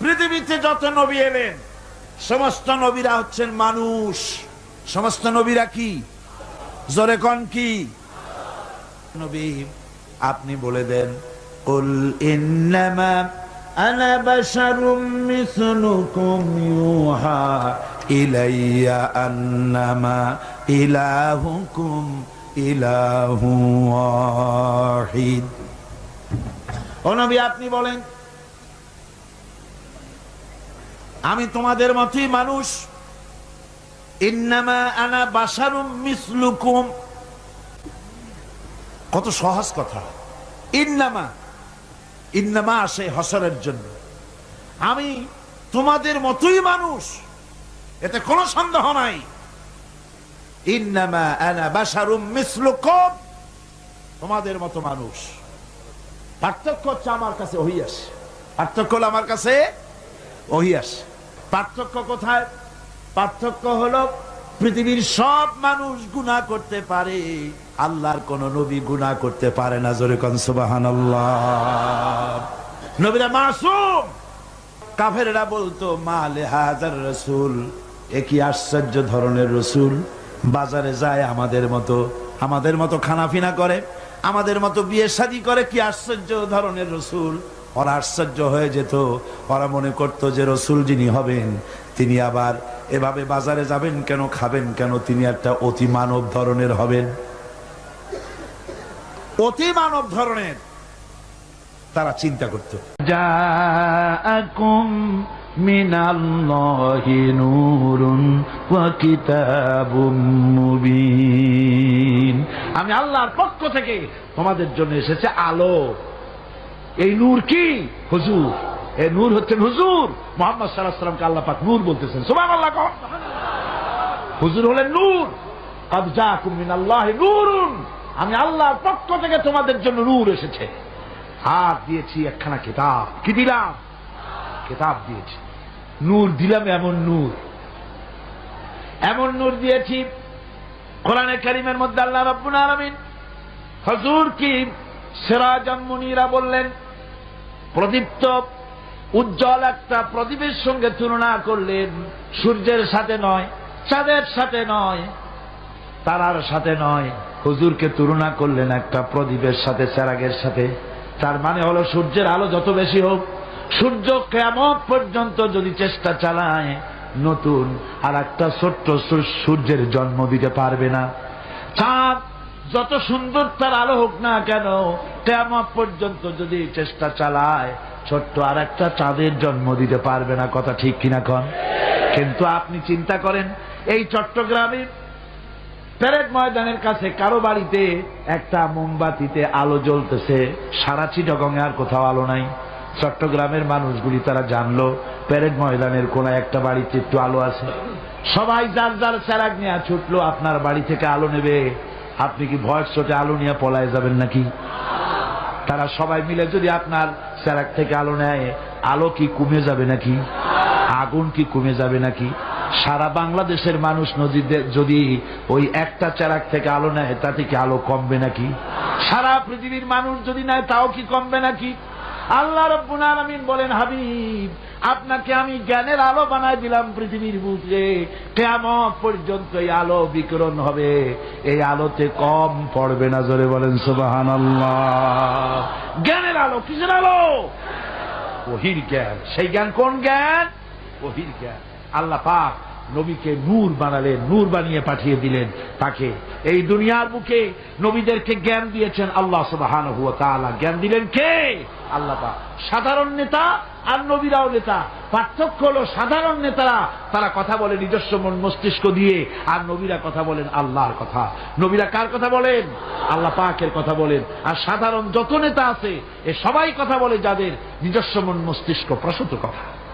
পৃথিবীতে যত নবী এলেন, সমস্ত নবীরা হচ্ছেন মানুষ। সমস্ত নবীরা কি? জোরে কন কি? নবী, আপনি বলে দেন, কুল ইন্নামা আনা বাশারুম মিসলুকুম ইউহা ইলাইয়া আন্নামা ইলাহুকুম ইলাহু ওয়াহিদ। ও নবী, আপনি বলেন আমি তোমাদের মতোই মানুষ। ইন্নামা আনা বাশারুম মিসলুকুম। কত সহজ কথা। ইন্নামা ইন্নামা আসে হসরের জন্য। আমি তোমাদের মতোই মানুষ। এতে কোনো সন্দেহ নাই। ইন্নামা আনা বাশারুম মিসলুকুম। তোমাদের মতো মানুষ। পার্থক্য হচ্ছে আমার কাছে ওহি পার্থক্য হলো আমার কাছে ওহি পার্থক্য কোথায়? পার্থক্য হলো পৃথিবীর সব মানুষ গুণা করতে পারে, আল্লাহর কোন নবী গুণা করতে পারে না, জোরে কন সুবাহান নবীরা মাসুম। কাফেরেরা বলতো মা হাজার রসুল, এ কি আশ্চর্য ধরনের রসুল। বাজারে যায় আমাদের মতো আমাদের মতো খানাফিনা করে, আমাদের মতো বিয়ে শাদি করে, কি আশ্চর্য ধরনের রসুল। ওরা আশ্চর্য হয়ে যেত। ওরা মনে করতো যে রসুল যিনি হবেন, তিনি আবার এভাবে বাজারে যাবেন কেন, খাবেন কেন, তিনি একটা অতি মানব ধরনের হবেন। অতি মানব ধরনের। তারা চিন্তা করত। আমি আল্লাহর পক্ষ থেকে তোমাদের জন্য এসেছে আলো। এই নূর কি? হুজুর। এই নূর হচ্ছেন হুজুর। মোহাম্মদ সাল্লাহ সাল্লামকে আল্লাহ পাক নূর বলতেছেন। সুবান আল্লাহ। হুজুর হলেন নূর। কাদ জাকুম মিনাল্লাহ নূরুন। আমি আল্লাহর পক্ষ থেকে তোমাদের জন্য নূর এসেছে। আর দিয়েছি একখানা কিতাব। কি দিলাম? কিতাব দিয়েছি। নূর দিলাম এমন নূর। এমন নূর দিয়েছি। কোরআনে কারিমের মধ্যে আল্লাহ রাব্বুল আলামিন হজুর কি সিরাজাম মুনিরা বললেন, প্রদীপ্ত উজ্জ্বল একটা প্রদীপের সঙ্গে তুলনা করলেন, সূর্যের সাথে নয়, চাঁদের সাথে নয়, তারার সাথে নয়। হুজুরকে তুলনা করলেন একটা প্রদীপের সাথে চেরাগের সাথে। তার মানে হলো সূর্যের আলো যত বেশি হোক, সূর্য কেমন পর্যন্ত যদি চেষ্টা চালায়, নতুন আর একটা ছোট্ট সূর্যের জন্ম দিতে পারবে না। চাঁদ যত সুন্দর তার আলো হোক না কেন কেমন পর্যন্ত যদি চেষ্টা চালায়, ছোট্ট আর একটা চাঁদের জন্ম দিতে পারবে না, কথা ঠিক কিনা কন? কিন্তু আপনি চিন্তা করেন, এই চট্টগ্রামের প্যারেড ময়দানের কাছে কারও বাড়িতে একটা মোমবাতিতে আলো জ্বলতেছে সারা চিটগঙ্গে আর কোথাও আলো নাই। চট্টগ্রামের মানুষগুলি তারা জানলো প্যারেড ময়দানের কোন একটা বাড়িতে একটু আলো আছে। সবাই যার যার চেরাগ নিয়ে ছুটলো, আপনার বাড়ি থেকে আলো নেবে। আপনি কি ভয়ের চোটে আলো নিয়ে পলায় যাবেন নাকি? তারা সবাই মিলে যদি আপনার স্যারাক থেকে আলো নেয়, আলো কি কমে যাবে নাকি? আগুন কি কমে যাবে নাকি? সারা বাংলাদেশের মানুষ নদীতে যদি ওই একটা চেরাক থেকে আলো নেয়, তাতে কি আলো কমবে নাকি? সারা পৃথিবীর মানুষ যদি নেয়, তাও কি কমবে নাকি? আল্লাহ রব্বুল আলামিন বলেন, হাবিব, আপনাকে আমি জ্ঞানের আলো বানাই দিলাম পৃথিবীর বুকে। কেমন পর্যন্ত এই আলো বিকিরণ হবে। এই আলোতে কম পড়বে না, জোরে বলেন সুবাহান জ্ঞানের আলো, কিসের আলো? ওহির জ্ঞান। সেই জ্ঞান কোন জ্ঞান? ওহির জ্ঞান। আল্লাহ পাক নবীকে নূর বানালেন, নূর বানিয়ে পাঠিয়ে দিলেন তাকে। এই দুনিয়ার বুকে নবীদেরকে জ্ঞান দিয়েছেন আল্লাহ সুবাহান জ্ঞান দিলেন কে? আল্লাহ সাধারণ নেতা আর নবীরাও নেতা। পার্থক্য হলো সাধারণ নেতারা, তারা কথা বলে নিজস্ব মন মস্তিষ্ক দিয়ে, আর নবীরা কথা বলেন আল্লাহর কথা। নবীরা কার কথা বলেন? আল্লাহ পাকের কথা বলেন। আর সাধারণ যত নেতা আছে, এ সবাই কথা বলে যাদের নিজস্ব মন মস্তিষ্ক প্রসূত কথা।